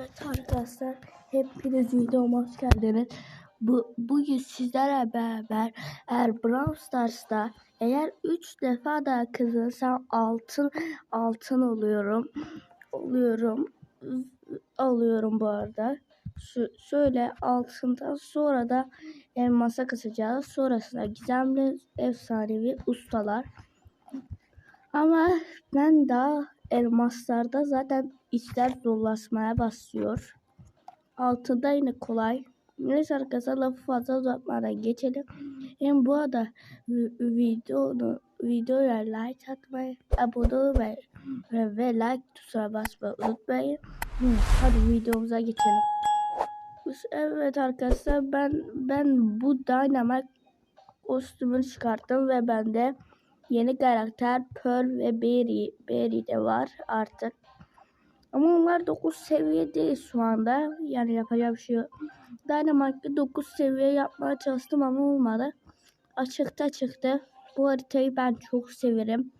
Evet arkadaşlar hepiniz videoma hoş geldiniz. Bu, bugün sizlerle beraber eğer Brawl Stars'ta eğer 3 defa daha kazanırsam altın altın oluyorum. Oluyorum. Alıyorum bu arada. Şu, şöyle altından sonra da elmasa kasacağız. Sonrasında gizemli efsanevi ustalar. Ama ben daha elmaslarda zaten işler zorlaşmaya başlıyor. Altında yine kolay. Neyse arkadaşlar lafı fazla uzatmadan geçelim. Hem bu arada vi- videonu videoya like atmayı, abone olmayı ve, ve like tuşuna basmayı unutmayın. Hadi videomuza geçelim. Evet arkadaşlar ben ben bu Dynamite kostümünü çıkarttım ve bende yeni karakter Pearl ve Berry, Berry de var artık. Ama onlar 9 seviye değil şu anda. Yani yapacak bir şey yok. Dynamite'de 9 seviye yapmaya çalıştım ama olmadı. Açıkta çıktı. Bu haritayı ben çok severim.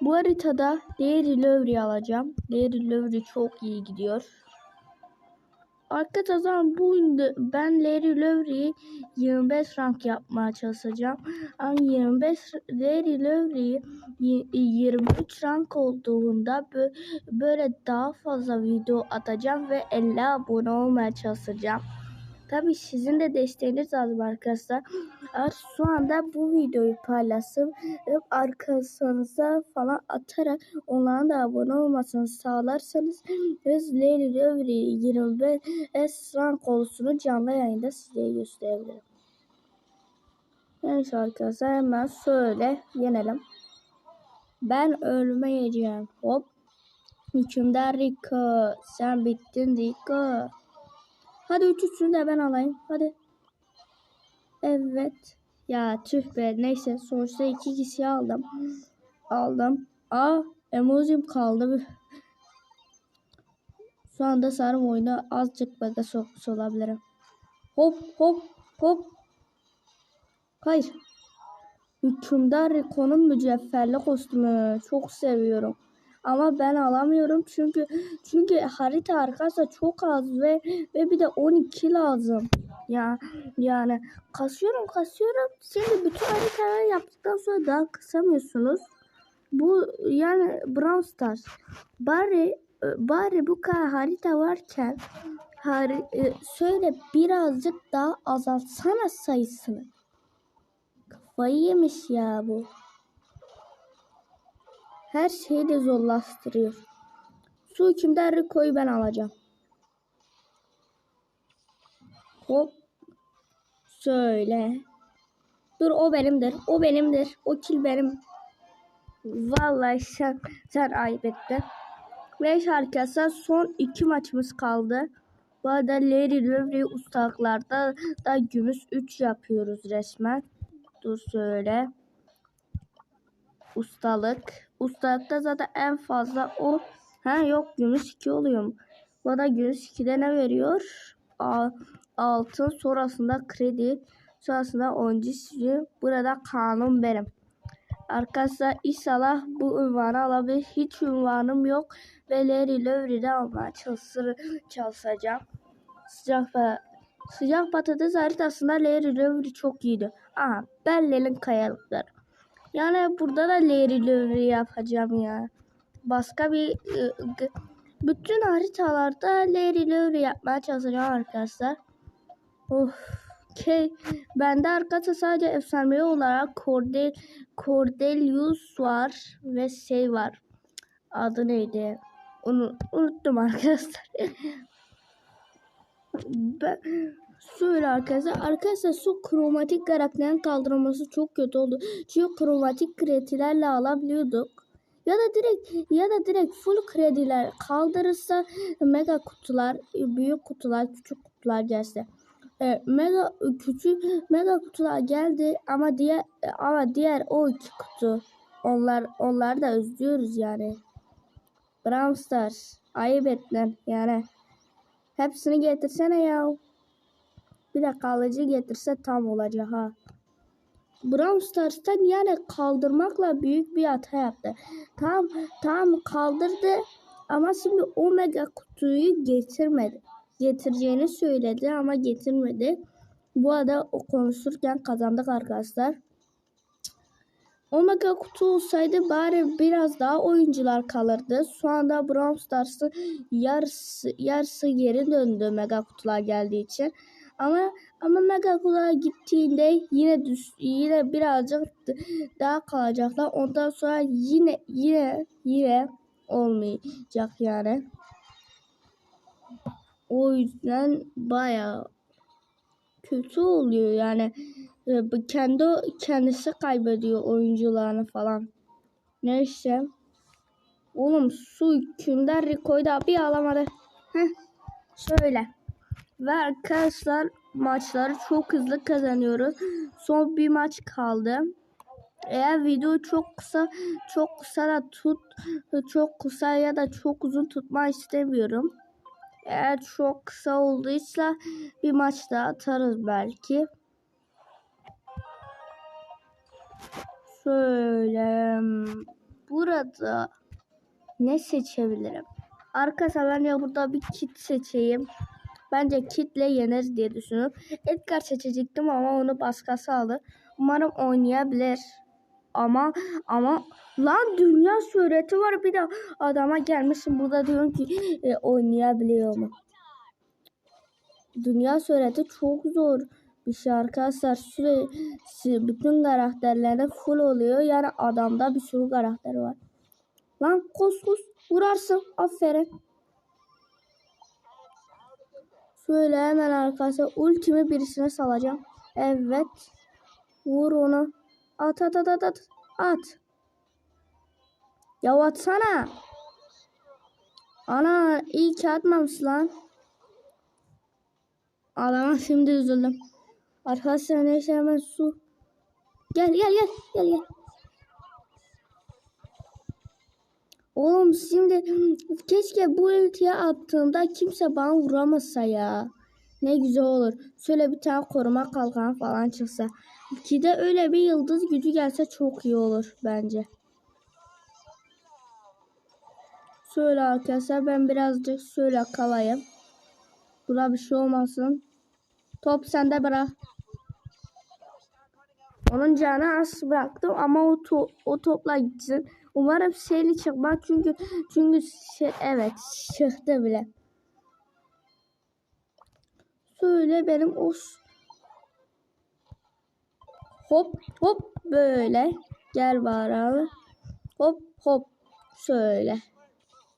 Bu haritada Larry Lowry alacağım. Larry Lowry çok iyi gidiyor. Arkadaşlar bu oyunda ben Larry Lowry'yi 25 rank yapmaya çalışacağım. Ama 25 Larry Lowry'yi y- 23 rank olduğunda bö- böyle daha fazla video atacağım ve 50 abone olmaya çalışacağım. Tabii sizin de desteğiniz lazım arkadaşlar. Şu anda bu videoyu paylaşıp arkadaşlarınıza falan atarak onların da abone olmasını sağlarsanız biz Lady Lowry 25 S rank konusunu canlı yayında size gösterebilirim. Neyse arkadaşlar hemen şöyle yenelim. Ben ölmeyeceğim. Hop. Hükümdar Rico. Sen bittin Rico. Hadi üçüncüsünü de ben alayım. Hadi. Evet. Ya tüh be. Neyse sonuçta iki kişi aldım. Aldım. Aa emojim kaldı. Şu anda sarım oyuna azıcık baga sokmuş olabilirim. Hop hop hop. Hayır. Hükümdar Rico'nun mücevherli kostümü. Çok seviyorum. Ama ben alamıyorum çünkü çünkü harita arkası çok az ve ve bir de 12 lazım. Ya yani kasıyorum kasıyorum. Şimdi bütün haritaları yaptıktan sonra daha kısamıyorsunuz. Bu yani Brawl Stars. Bari bari bu kadar harita varken hari, e, şöyle birazcık daha azaltsana sayısını. Kafayı yemiş ya bu. Her şeyi de zorlaştırıyor. Su hükümdar Rico'yu ben alacağım. Hop. Şöyle. Dur o benimdir. O benimdir. O kil benim. Vallahi sen, sen ayıp ettin. Ve arkadaşlar son iki maçımız kaldı. Bu arada Larry Lowry ustalıklarda da gümüş 3 yapıyoruz resmen. Dur şöyle. Ustalık. Ustalıkta zaten en fazla o. Ha yok gümüş 2 oluyor. Bu arada gümüş 2'de ne veriyor? Altın sonrasında kredi sonrasında oyuncu sürü. Burada kanun benim. Arkadaşlar inşallah bu ünvanı alabilir. Hiç ünvanım yok. Ve Larry Lowry'de almaya çalışır, çalışacağım. Sıcak sıcak patates haritasında Larry Lowry çok iyiydi. Aha Bellel'in kayalıkları. Yani burada da Larry Lowry yapacağım ya. Başka bir ı, g- bütün haritalarda Larry Lowry yapmaya çalışacağım arkadaşlar. Of. Ke bende arkadaşlar sadece efsanevi olarak Cordel Cordelius var ve şey var. Adı neydi? Onu unuttum arkadaşlar. ben Şöyle arkadaşlar. Arkadaşlar su kromatik karakterin kaldırılması çok kötü oldu. Çünkü kromatik kredilerle alabiliyorduk. Ya da direkt ya da direkt full krediler kaldırırsa mega kutular, büyük kutular, küçük kutular gelse. E, mega küçük mega kutular geldi ama diğer ama diğer o iki kutu onlar onlar da özlüyoruz yani. Brawl Stars ayıp ettin yani. Hepsini getirsene ya. Bir de kalıcı getirse tam olacak ha. Brawl Stars'tan yani kaldırmakla büyük bir hata yaptı. Tam tam kaldırdı Ama şimdi o mega kutuyu getirmedi. Getireceğini söyledi ama getirmedi. Bu arada o konuşurken kazandık arkadaşlar. O mega kutu olsaydı bari biraz daha oyuncular kalırdı. Şu anda Brawl Stars'ın yarısı, yarısı geri döndü mega kutular geldiği için. Ama ama mega kutular gittiğinde yine düş, yine birazcık daha kalacaklar. Ondan sonra yine yine yine olmayacak yani. O yüzden bayağı kötü oluyor yani. E, bu kendi kendisi kaybediyor oyuncularını falan. Neyse. Oğlum su Künder Rico'yu da bir alamadı. Heh. Şöyle. Ve arkadaşlar maçları çok hızlı kazanıyoruz. Son bir maç kaldı. Eğer video çok kısa çok kısa da tut çok kısa ya da çok uzun tutma istemiyorum. Eğer çok kısa olduysa bir maç daha atarız belki. Şöyle burada ne seçebilirim? Arkadaşlar ben ya burada bir kit seçeyim. Bence kitle yeneriz diye düşünüyorum. Edgar seçecektim ama onu başkası aldı. Umarım oynayabilir. Ama ama lan dünya şöhreti var bir de adama gelmişsin burada diyorum ki e, oynayabiliyor mu? Dünya şöhreti çok zor bir şey arkadaşlar. Sürekli bütün karakterleri full oluyor. Yani adamda bir sürü karakter var. Lan koş koş vurarsın. Aferin. Şöyle hemen arkadaşlar ultimi birisine salacağım. Evet. Vur onu. At at at at at. At. Ya atsana. Ana iyi ki atmamış lan. Adama şimdi üzüldüm. Arkadaşlar neyse hemen su. Gel gel gel gel gel. Oğlum şimdi keşke bu ultiye attığımda kimse bana vuramasa ya. Ne güzel olur. Şöyle bir tane koruma kalkan falan çıksa. Ki de öyle bir yıldız gücü gelse çok iyi olur bence. Şöyle arkadaşlar ben birazcık şöyle kalayım. Buna bir şey olmasın. Top sende bırak. Onun canı az bıraktım ama o, to o topla gitsin. Umarım şeyli çıkmaz çünkü çünkü şey, evet çıktı bile. Şöyle benim o hop hop böyle gel bari. Hop hop şöyle.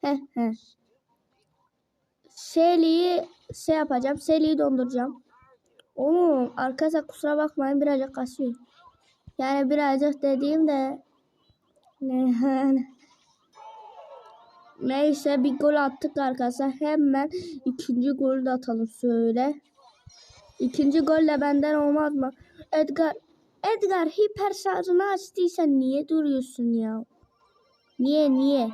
Heh heh. Shelly'yi şey yapacağım. Shelly'yi donduracağım. Oğlum arkadaşlar kusura bakmayın birazcık kasıyor. Yani birazcık dediğimde Neyse bir gol attık arkadaşlar. Hemen ikinci golü de atalım şöyle. İkinci gol de benden olmaz mı? Edgar Edgar hiper şarjını açtıysan niye duruyorsun ya? Niye niye?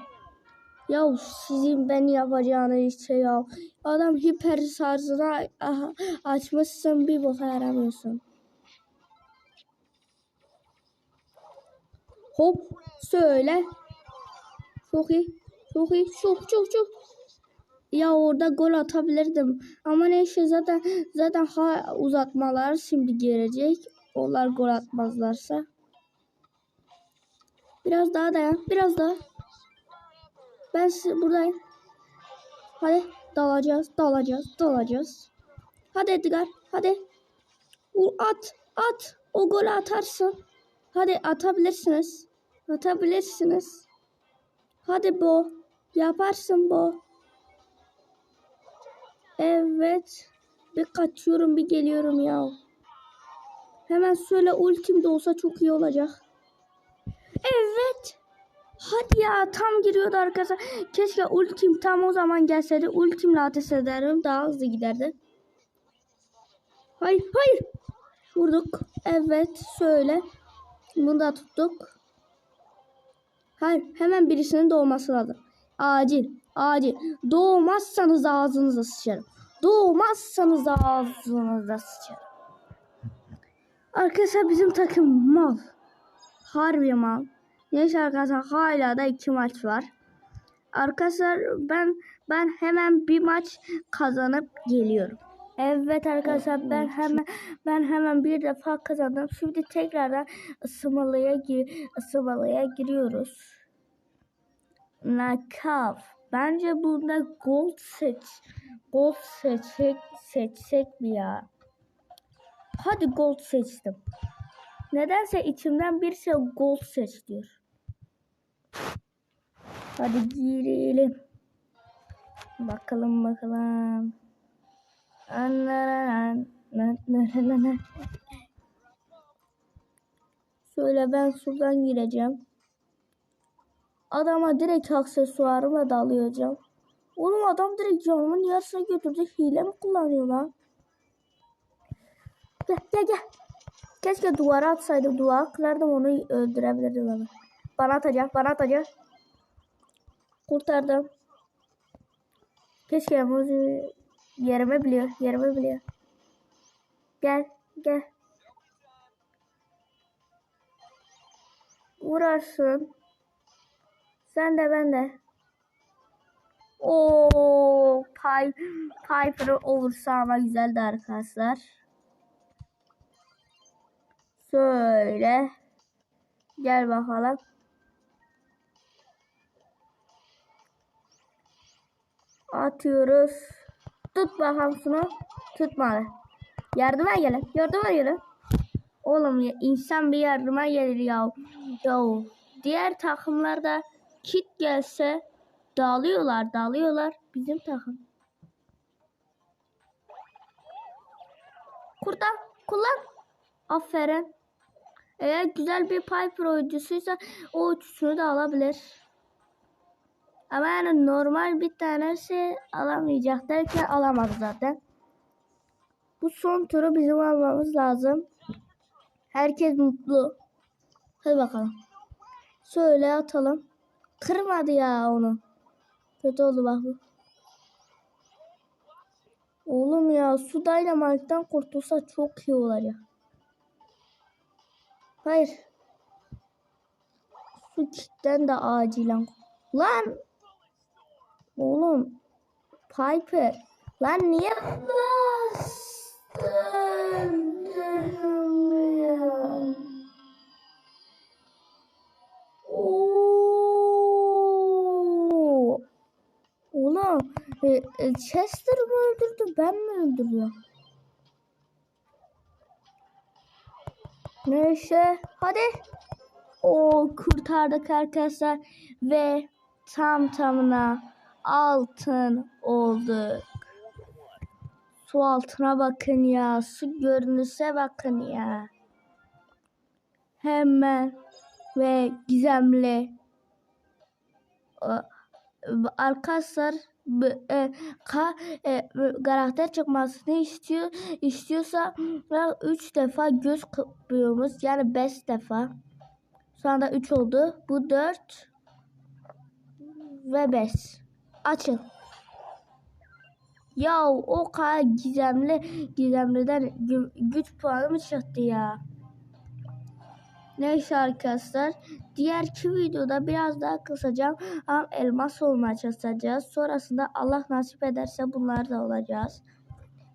Ya sizin ben yapacağınız şey ya. Adam hiper şarjını açmışsın bir boka yaramıyorsun. Hop söyle. Çok iyi. Çok iyi. Çok çok çok. Ya orada gol atabilirdim. Ama neyse zaten zaten ha uzatmalar şimdi gelecek. Onlar gol atmazlarsa. Biraz daha dayan. Biraz daha. Ben buradayım. Hadi dalacağız, dalacağız, dalacağız. Hadi Edgar, hadi. Vur at, at. O golü atarsın. Hadi atabilirsiniz. Atabilirsiniz. Hadi Bo. Yaparsın Bo. Evet. Bir kaçıyorum bir geliyorum ya. Hemen söyle ultim de olsa çok iyi olacak. Evet. Hadi ya tam giriyordu arkadaşlar. Keşke ultim tam o zaman gelseydi. Ultimle ateş ederim. Daha hızlı giderdi. Hayır hayır. Vurduk. Evet şöyle. Bunu da tuttuk. Hayır hemen birisinin doğması lazım. Acil. Acil. Doğmazsanız ağzınıza sıçarım. Doğmazsanız ağzınıza sıçarım. Arkadaşlar bizim takım mal. Harbi mal. Neyse arkadaşlar hala da iki maç var. Arkadaşlar ben ben hemen bir maç kazanıp geliyorum. Evet arkadaşlar ben hemen ben hemen bir defa kazandım. Şimdi tekrardan ısınmalıya gir ısınmalıya giriyoruz. Knockout. Bence bunda gold seç. Gold seçsek seçsek mi ya? Hadi gold seçtim. Nedense içimden bir şey gold seç diyor. Hadi girelim. Bakalım bakalım. Şöyle ben şuradan gireceğim. Adama direkt aksesuarımla dalıyacağım. Oğlum adam direkt canımın yarısına götürdü. Hile mi kullanıyor lan? Gel gel gel. Keşke duvara atsaydım. Duvara kırardım onu öldürebilirdim ama. Bana atacak bana atacak. Kurtardım. Keşke emoji yerime biliyor. Yerime biliyor. Gel gel. Uğraşsın. Sen de ben de. Oo, Piper, Piper olursa ama güzeldi arkadaşlar. Şöyle. Gel bakalım. Atıyoruz. Tut bakalım şunu. Tutmadı. Yardıma gelin. Yardıma gelin. Oğlum ya, insan bir yardıma gelir ya. Ya diğer takımlarda kit gelse dağılıyorlar, dağılıyorlar. Bizim takım. Kurtar, kullan. Aferin. Eğer güzel bir Piper oyuncusuysa o uçuşunu da alabilir. Ama yani normal bir tanesi alamayacak derken alamaz zaten. Bu son turu bizim almamız lazım. Herkes mutlu. Hadi bakalım. Şöyle atalım. Kırmadı ya onu. Kötü oldu bak bu. Oğlum ya su dynamite'dan kurtulsa çok iyi olacak. Hayır. Su kitten de acilen. Lan. Oğlum. Piper. Lan niye bastın? Oğlum. E, e, Chester mi öldürdü? Ben mi öldürüyorum? Neyse. Hadi. O kurtardık arkadaşlar. Ve tam tamına altın olduk. Su altına bakın ya. Su görünüşe bakın ya. Hemen ve gizemli. Ee, Arkadaşlar e, ka, e, karakter çıkmasını istiyor istiyorsa 3 defa göz kırpıyoruz. Yani 5 defa. Şu anda 3 oldu. Bu 4 ve 5. Açın. Ya o kadar gizemli gizemliden gü- güç puanı mı çıktı ya? Neyse arkadaşlar. Diğerki videoda biraz daha kısacağım. Ama elmas olmaya çalışacağız. Sonrasında Allah nasip ederse bunlar da olacağız.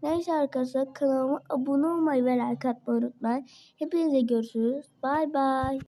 Neyse arkadaşlar kanalıma abone olmayı ve like atmayı unutmayın. Hepinize görüşürüz. Bay bay.